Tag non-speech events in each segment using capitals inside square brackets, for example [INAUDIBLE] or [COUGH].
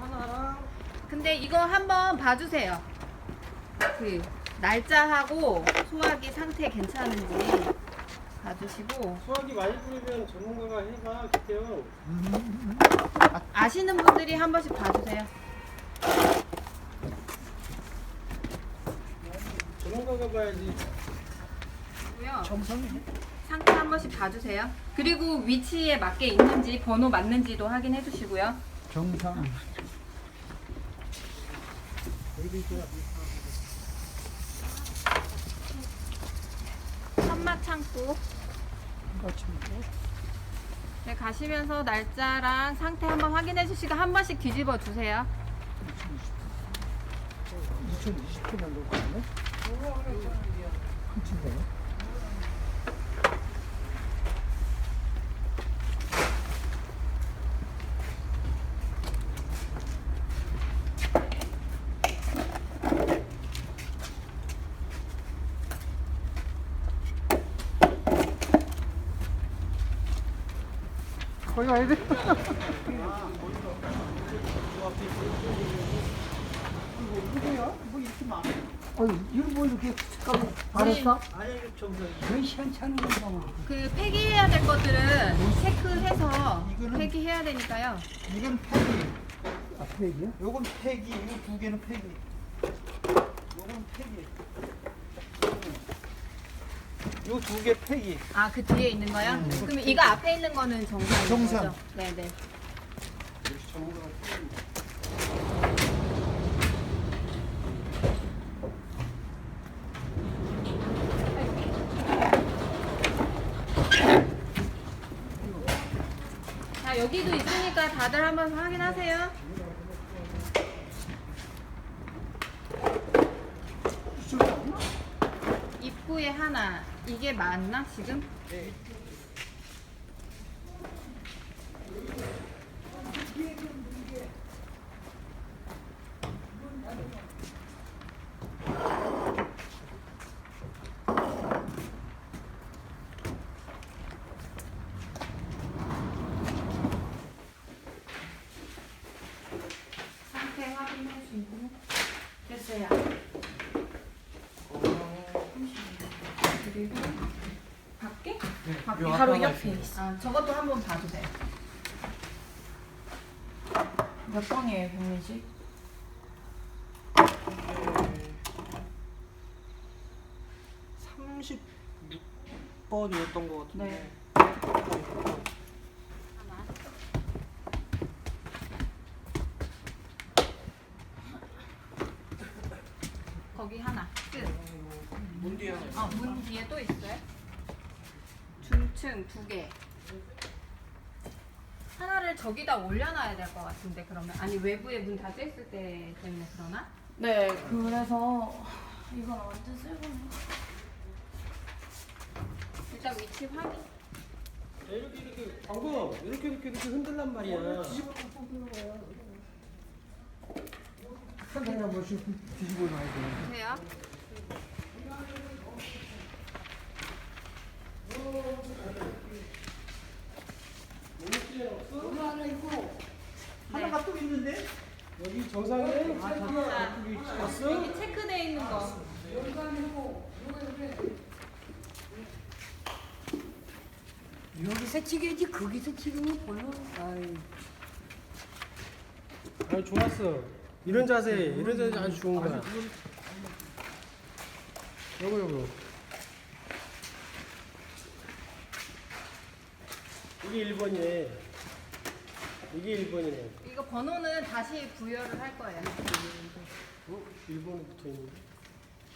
하나랑 근데 이거 한번 봐주세요. 그 날짜하고 소화기 상태 괜찮은지 봐주시고 수학이 많이 뿌리면 전문가가 해가 기태요. 아시는 분들이 한 번씩 봐주세요. 전문가가 봐야지. 고요. 정성이 상태 한 번씩 봐주세요. 그리고 위치에 맞게 있는지 번호 맞는지도 확인해 주시고요. 정상 천마 창고. 네, 가시면서 날짜랑 상태 한번 확인해 주시고 한 번씩 뒤집어 주세요. 2020년도 가네? 한 거기 가야 돼? 어이, 이거 뭐 이렇게 색깔이 알았어? 왜 시원찮은 건가 봐. 그 폐기해야 될 것들은 체크해서 폐기해야 되니까요. 이건 팩이. 아, 팩이야? 요건 팩이, 요두 개는 팩이. 요건 팩이. 요 두 개 팩이. 아, 그 뒤에 있는 거요? 그럼 이거 앞에 있는 거는 정상인 정상. 거죠? 네, 네. 자, 여기도 있으니까 다들 한번 확인하세요. 입구에 하나. 이게 맞나, 지금? 상태 확인해주고 됐어요. 그리고 밖에? 바로 옆에 있어. 아, 저것도 한번 봐주세요. 몇 번이에요, 병민 씨? 삼십 번이었던 것 같은데. 네. 거기 하나. 끝. 문 뒤에 하나. 어, 문 뒤에 또 있어요? 중층 두 개. 하나를 저기다 올려놔야 될 것 같은데 그러면 아니 외부에 문 닫혀 있을 때 때문에 그러나? 네, 그래서 이건 완전 새거네. 일단 위치 확인. 이렇게 이렇게 방금 이렇게 이렇게 이렇게 흔들란 말이야. 상태가 뭐지 뒤집어 놔야 돼. 보세요. 하나가 또 있는데? 여기 정상에 자, 왔어? 여기 체크돼 있는 거. 여기서 치게지 거기서 치면 별로. 아이. 아 좋았어. 이런 자세, 이런 자세 아주 좋은 거야. 요거 요거. 이게 1번이네. 이게 1번이네. 이거 번호는 다시 부여를 할 거예요. 어? 1번이 붙어 있는데.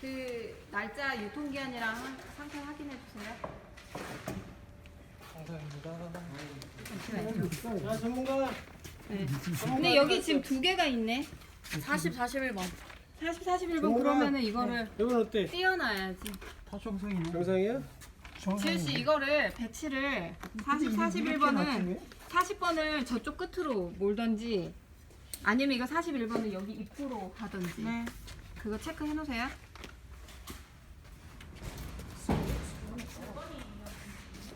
그 날짜 유통기한이랑 한- 상태 확인해 주세요. 감사합니다. 잠시만요. 자, 전문가. 네. 근데 여기 지금 두 개가 있네. 40, 41번. 40, 41번 정말? 그러면은 이거를 이건 어때? 띄워놔야지. 다 정상이네. 정상이야? 지우 씨 이거를 배치를 40, 41번은 40번을 저쪽 끝으로 몰던지 아니면 이거 41번은 여기 입구로 가던지 네. 그거 체크해 놓으세요.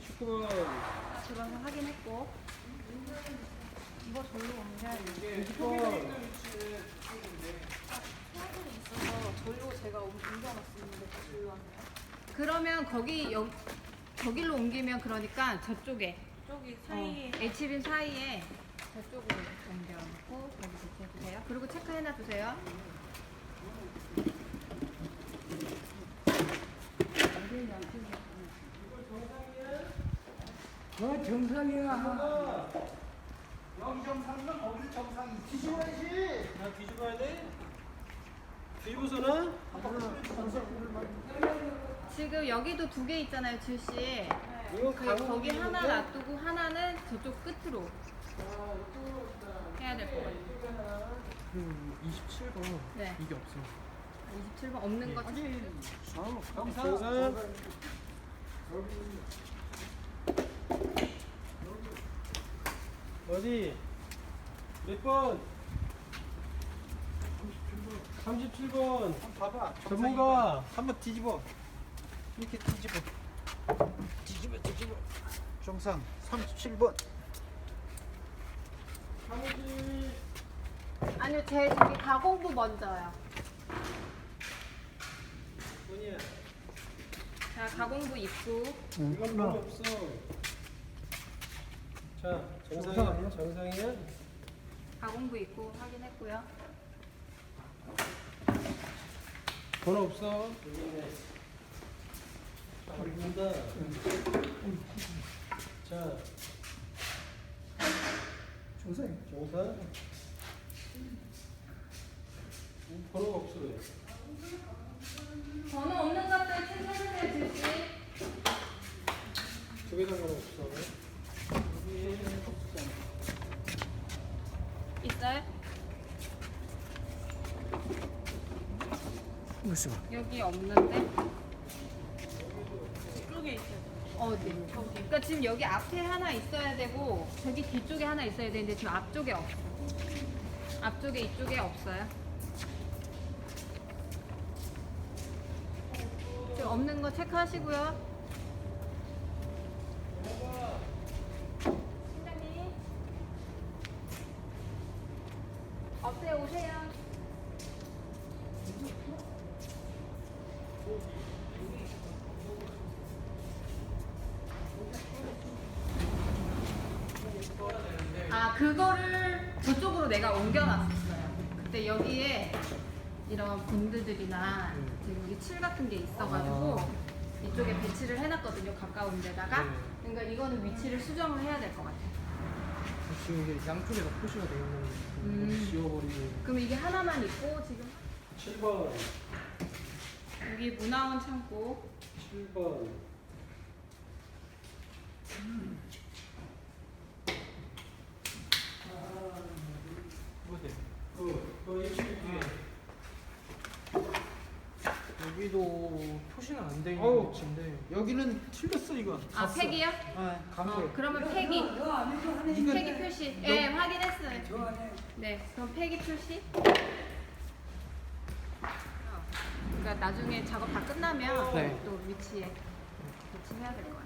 축구가 들어서 확인했고 이거 절로 옮겨야 돼. 이게 수화들이 있어서 절로 제가 옮겨놨었는데 절로 왔네요. 그러면 거기 여, 저길로 옮기면 그러니까 저쪽에 저기 어, 사이에 H빔 사이에 저쪽으로 옮겨놓고 여기 붙여주세요. 그리고 체크해놔 주세요. 어 정상이야. 여기 정상이면 거기 정상이 뒤집어야지 나 뒤집어야 돼? 뒤집어서는? 지금 여기도 두 개 있잖아요, 주씨. 이건 그 거기 하나 놔두고 하나는 저쪽 끝으로 해야 될 것 같아요. 그 27번 네. 이게 없어요. 27번 없는 거 정상 정상 어디? 몇 번? 37번. 한번 봐봐. 전문가. 한번 뒤집어. 이렇게 뒤집어 정상 37번 사무실 아니요, 제 저기 가공부 먼저요. 뭐냐 자, 가공부 입구. 이건 뭐 없어 자 정상이야 정상이야 가공부 입구 확인했고요. 번호 없어 여기 있네 자 버린다 자 정상이. 정상 번호가 없어 왜 번호 없는 것들 챙겨주세요, 주씨. 저기다 번호 없어 여기 없잖아 있어요? 무슨? 여기 없는데? 있어요. 어디? 그러니까 지금 여기 앞에 하나 있어야 되고 저기 뒤쪽에 하나 있어야 되는데 지금 앞쪽에 없어. 앞쪽에 이쪽에 없어요. 지금 없는 거 체크하시고요. 오세요. 아 그거를 저쪽으로 내가 옮겨놨었어요. 그때 여기에 이런 본드들이나 여기 칠 같은 게 있어가지고 이쪽에 배치를 해놨거든요. 가까운 데다가. 그러니까 이거는 위치를 수정을 해야 될 것 같아요. 지금 이게 양쪽에 다 표시가 되어 있는 음. 거 지워버리고 그럼 이게 하나만 있고 지금 7번 여기 문화원 창고 7번 어디? 그, 그 일주일 뒤에 여기도 표시는 안 돼 있는 어우. 위치인데 여기는 틀렸어 이거 아 팩이요? 아 어, 그러면 팩이 저 안에도 하나 팩이 있는데. 표시. 예 확인했어요. 저 안에. 네, 그럼 폐기 표시. 그러니까 나중에 작업 다 끝나면 네. 또 위치에 배치해야 될 것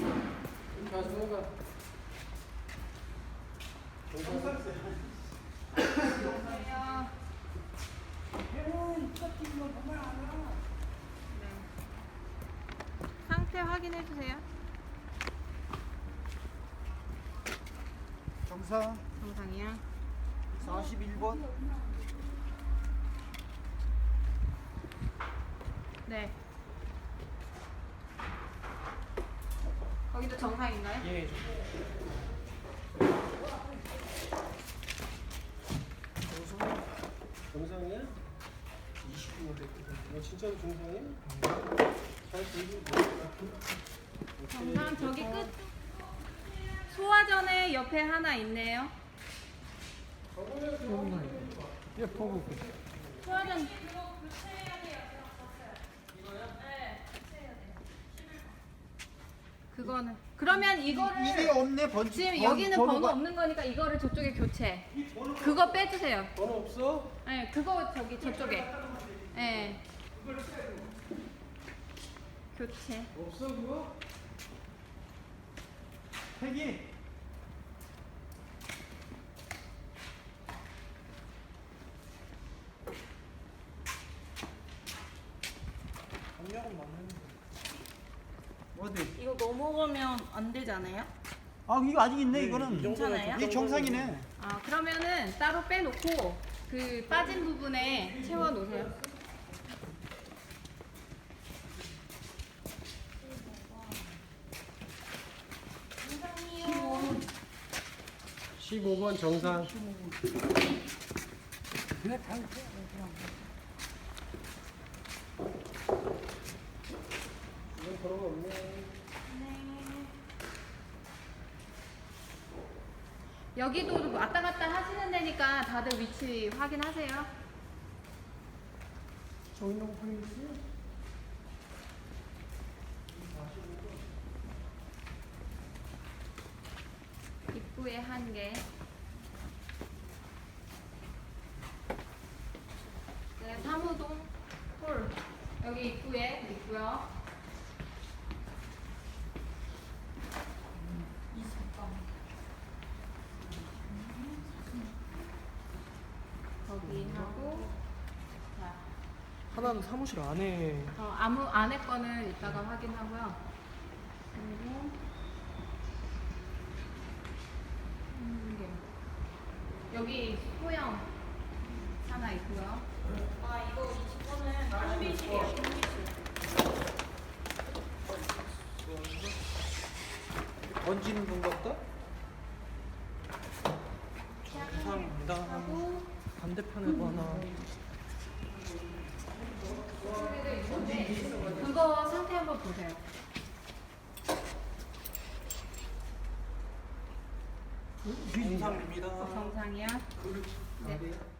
같아요. 안녕하세요. 상태 확인해 주세요. 정상 정상이야. 41번 네. 거기도 정상인가요? 예. 정상이야? 20분 됐거든 너 진짜로 정상이야? 잘 보이고 정상 저기 끝. 소화전에 옆에 하나 있네요. 예, 보고. 소화전 그거는 그러면 이거를 이게 없네 번 지금 여기는 번호, 없는 거니까 이거를 저쪽에 교체. 그거 빼주세요. 번호 없어? 네, 그거 저기 저쪽에. 네. 교체. 없어 그거? 폐기 강력은 맞나? 팩이 그러면 안 되잖아요? 아 이거 아직 있네 이거는. 괜찮아요? 이게 정상이네. 아 그러면은 따로 빼놓고 그 빠진 부분에 채워 놓으세요. 감사해요. 15번 정상. 그래 다 [LAUGHS] 있어. 여기도 왔다 갔다 하시는 데니까 다들 위치 확인하세요. 정인동 보이지? 입구에 한 개. 네, 사무동 홀 여기 입구에 있고요. 거기 하고 자, 하나는 사무실 안에 어, 아무 안에 거는 이따가 확인하고요. 그리고 음, 이게. 여기 소형 하나 있고요. 아 이거 20번은 탕비실이에요. 탕비실. 던지는 건 같다. 정상입니다. 하고 반대편에도 하나. 그거 상태 한번 보세요. 정상입니다. 정상이야. 네.